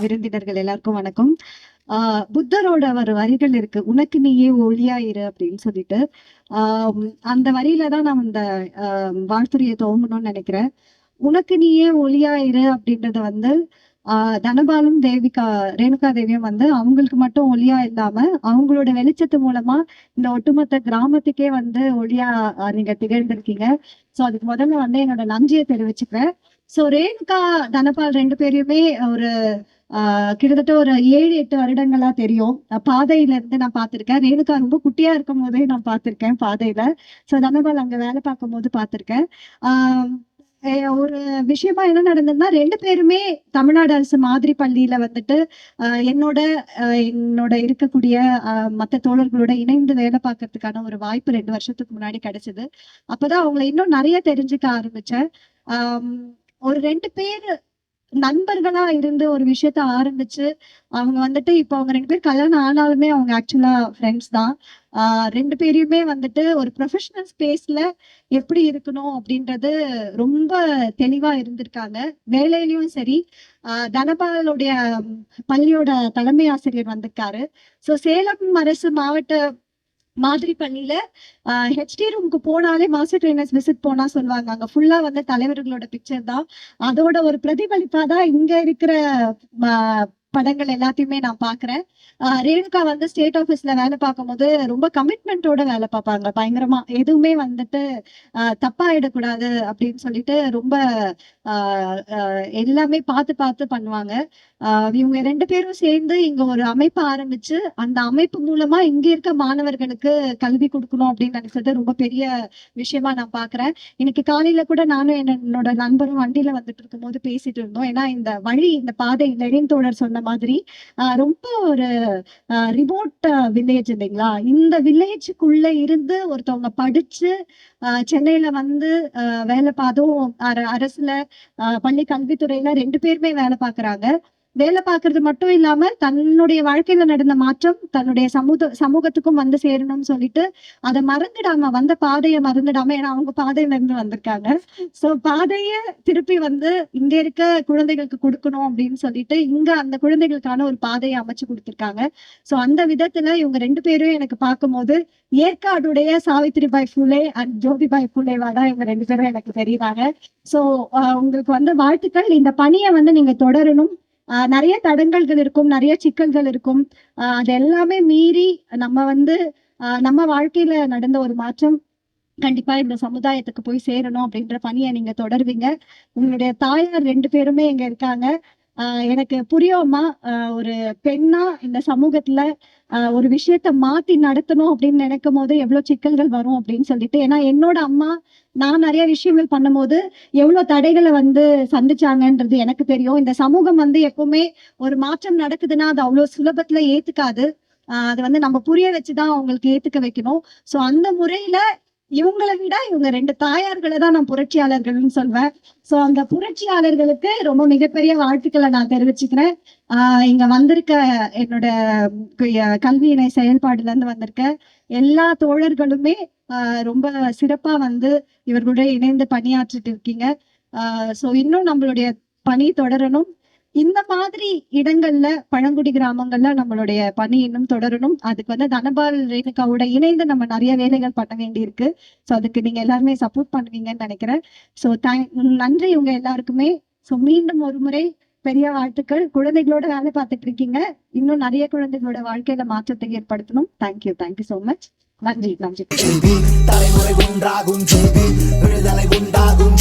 விருந்தினர்கள் எல்லாருக்கும் வணக்கம். ஆஹ் புத்தரோட ஒரு வரிகள் இருக்கு. உனக்கு நீயே ஒளியாயிரு அப்படின்னு சொல்லிட்டு. ஆஹ் அந்த வரியில தான் நான் இந்த ஆஹ் வாழ்த்துறையை துவங்கணும்னு நினைக்கிறேன். உனக்கு நீயே ஒளியாயிரு அப்படின்றத வந்து ஆஹ் தனபாலும் தேவிகா ரேணுகா தேவியும் வந்து அவங்களுக்கு மட்டும் ஒளியா இல்லாம அவங்களோட வெளிச்சத்து மூலமா இந்த ஒட்டுமொத்த கிராமத்துக்கே வந்து ஒளியா நீங்க திகழ்ந்திருக்கீங்க. சோ அதுக்கு முதல்ல வந்து என்னோட நன்றியை தெரிவிச்சுக்கிறேன். சோ ரேணுகா தனபால் ரெண்டு பேரையுமே ஒரு ஆஹ் கிட்டத்தட்ட ஒரு ஏழு எட்டு வருடங்களா தெரியும். பாதையில இருந்து நான் பார்த்திருக்கேன். ரேணுகா ரொம்ப குட்டியா இருக்கும் போதே நான் பார்த்திருக்கேன் பாதையில. சோ தனபால் அங்க வேலை பார்க்கும் போது பார்த்திருக்கேன் ஆஹ் ஒரு விஷயமா என்ன நடந்ததுன்னா ரெண்டு பேருமே தமிழ்நாடு அரசு மாதிரி பள்ளியில வந்துட்டு ஆஹ் என்னோட ஆஹ் என்னோட இருக்கக்கூடிய மற்ற மத்த தோழர்களோட இணைந்து வேலை பார்க்கறதுக்கான ஒரு வாய்ப்பு ரெண்டு வருஷத்துக்கு முன்னாடி கிடைச்சது. அப்பதான் அவங்களை இன்னும் நிறைய தெரிஞ்சுக்க ஆரம்பிச்சேன். ஆஹ் ஒரு ரெண்டு பேர் நண்பர்களா இருந்து ஒரு விஷயத்த ஆரம்பிச்சு அவங்க வந்துட்டு இப்போ அவங்க ரெண்டு பேர் கல்யாணம் ஆனாலுமே அவங்க ஆக்சுவலா ஃப்ரெண்ட்ஸ் தான். ஆஹ் ரெண்டு பேரையுமே வந்துட்டு ஒரு ப்ரொஃபஷனல் ஸ்பேஸ்ல எப்படி இருக்கணும் அப்படின்றது ரொம்ப தெளிவா இருந்திருக்காங்க. வேலையிலயும் சரி ஆஹ் தனபாலுடைய பள்ளியோட தலைமை ஆசிரியர் வந்திருக்காரு. ஸோ சேலம் அரசு மாவட்ட மாதிரி பள்ளியில ஹெச்டி ரூமுக்கு போனாலே மாஸ்டர் ட்ரைனர்ஸ் விசிட் போனா சொல்லுவாங்க. அங்க ஃபுல்லா வந்து தலைவர்களோட பிக்சர் தான். அதோட ஒரு பிரதிபலிப்பா தான் இங்க இருக்கிற படங்கள் எல்லாத்தையுமே நான் பாக்குறேன். ரேணுகா வந்து ஸ்டேட் ஆபீஸ்ல வேலை பார்க்கும்போது ரொம்ப கமிட்மெண்ட்டோட வேலை பார்ப்பாங்க. பயங்கரமா எதுவுமே வந்துட்டு தப்பாயிடக்கூடாது அப்படின்னு சொல்லிட்டு ரொம்ப ஆஹ் எல்லாமே பார்த்து பார்த்து பண்ணுவாங்க. இவங்க ரெண்டு பேரும் சேர்ந்து இங்க ஒரு அமைப்பு ஆரம்பிச்சு அந்த அமைப்பு மூலமா இங்க இருக்க மாணவர்களுக்கு கல்வி கொடுக்கணும் அப்படின்னு நினைச்சது ரொம்ப பெரிய விஷயமா நான் பாக்குறேன். இன்னைக்கு காலையில கூட நானும் என்னோட நண்பரும் வண்டியில வந்துட்டு இருக்கும்போது பேசிட்டு இருந்தோம். ஏன்னா இந்த வழி இந்த பாதை லெனின் தோழர் சொன்ன மாதிரி ஆஹ் ரொம்ப ஒரு ரிமோட் வில்லேஜ் இல்லைங்களா? இந்த வில்லேஜுக்குள்ள இருந்து ஒருத்தவங்க படிச்சு ஆஹ் சென்னையில வந்து ஆஹ் வேலை பார்த்தோம் அர- அரசுல பள்ளி கல்வித்துறையில ரெண்டு பேருமே வேலை பார்க்கறாங்க. வேலை பார்க்கறது மட்டும் இல்லாம தன்னுடைய வாழ்க்கையில நடந்த மாற்றம் தன்னுடைய சமூக சமூகத்துக்கும் வந்து சேரணும்னு சொல்லிட்டு அதை மறந்துடாம வந்த பாதையை மறந்துடாம ஏன்னா அவங்க பாதையில இருந்து வந்திருக்காங்க. சோ பாதைய திருப்பி வந்து இங்க இருக்க குழந்தைகளுக்கு கொடுக்கணும் அப்படின்னு சொல்லிட்டு இங்க அந்த குழந்தைகளுக்கான ஒரு பாதையை அமைச்சு கொடுத்திருக்காங்க. சோ அந்த விதத்துல இவங்க ரெண்டு பேரும் எனக்கு பார்க்கும்போது ஏற்காடுடைய சாவித்திரிபாய் ஃபுலே அண்ட் ஜோதிபாய் ஃபுலேவா தான் இவங்க ரெண்டு பேரும் எனக்கு தெரியுறாங்க. சோ உங்களுக்கு வந்து வாழ்த்துக்கள். இந்த பணியை வந்து நீங்க தொடரணும். நிறைய தடங்கல்கள் இருக்கும் நிறைய சிக்கல்கள் இருக்கும். அது எல்லாமே மீறி நம்ம வந்து ஆஹ் நம்ம வாழ்க்கையில நடந்த ஒரு மாற்றம் கண்டிப்பா இந்த சமுதாயத்துக்கு போய் சேரணும் அப்படின்ற பணியை நீங்க தொடருவீங்க. உங்களுடைய தாயார் ரெண்டு பேருமே இங்க இருக்காங்க. எனக்கு புரியுமா ஒரு பெண்ணா இந்த சமூகத்துல ஆஹ் ஒரு விஷயத்த மாத்தி நடத்தணும் அப்படின்னு நினைக்கும் போது எவ்வளவு சிக்கல்கள் வரும் அப்படின்னு சொல்லிட்டு. ஏன்னா என்னோட அம்மா நான் நிறைய விஷயங்கள் பண்ணும்போது எவ்வளவு தடைகளை வந்து சந்திச்சாங்கன்றது எனக்கு தெரியும். இந்த சமூகம் வந்து எப்பவுமே ஒரு மாற்றம் நடக்குதுன்னா அது அவ்வளவு சுலபத்துல ஏத்துக்காது. ஆஹ் அது வந்து நம்ம புரிய வச்சுதான் அவங்களுக்கு ஏத்துக்க வைக்கணும். சோ அந்த முறையில இவங்களை விட இவங்க ரெண்டு தாயார்களை தான் நான் புரட்சியாளர்கள்னு சொல்வேன். சோ அந்த புரட்சியாளர்களுக்கு ரொம்ப மிகப்பெரிய வாழ்த்துக்களை நான் தெரிவிச்சுக்கிறேன். ஆஹ் இங்க வந்திருக்க என்னோட கல்வியினை கல்வி இணை செயல்பாடுல இருந்து வந்திருக்க எல்லா தோழர்களுமே ஆஹ் ரொம்ப சிறப்பா வந்து இவர்களுடைய இணைந்து பணியாற்றிட்டு இருக்கீங்க. ஆஹ் சோ இன்னும் நம்மளுடைய பணி தொடரணும். இந்த மாதிரி இடங்கள்ல பழங்குடி கிராமங்கள்ல நம்மளுடைய பணி இன்னும் தொடரணும். அதுக்கு வந்து தனபால் ரேணுகாவோட இணைந்து நம்ம நிறைய வேலைகள் பண்ண வேண்டியிருக்கு. சோ அதுக்கு நீங்க எல்லாருமே சப்போர்ட் பண்ணுவீங்கன்னு நினைக்கிறேன். சோ நன்றி உங்க எல்லாருக்குமே. சோ மீண்டும் ஒரு முறை பெரிய வாழ்த்துக்கள். குழந்தைகளோட வேலை பார்த்துட்டு இருக்கீங்க. இன்னும் நிறைய குழந்தைகளோட வாழ்க்கையில மாற்றத்தை ஏற்படுத்தணும். தேங்க்யூ தேங்க்யூ சோ மச் நன்றி. நன்றி. தலைமுறை உண்டாகும் விடுதலை உண்டாகும்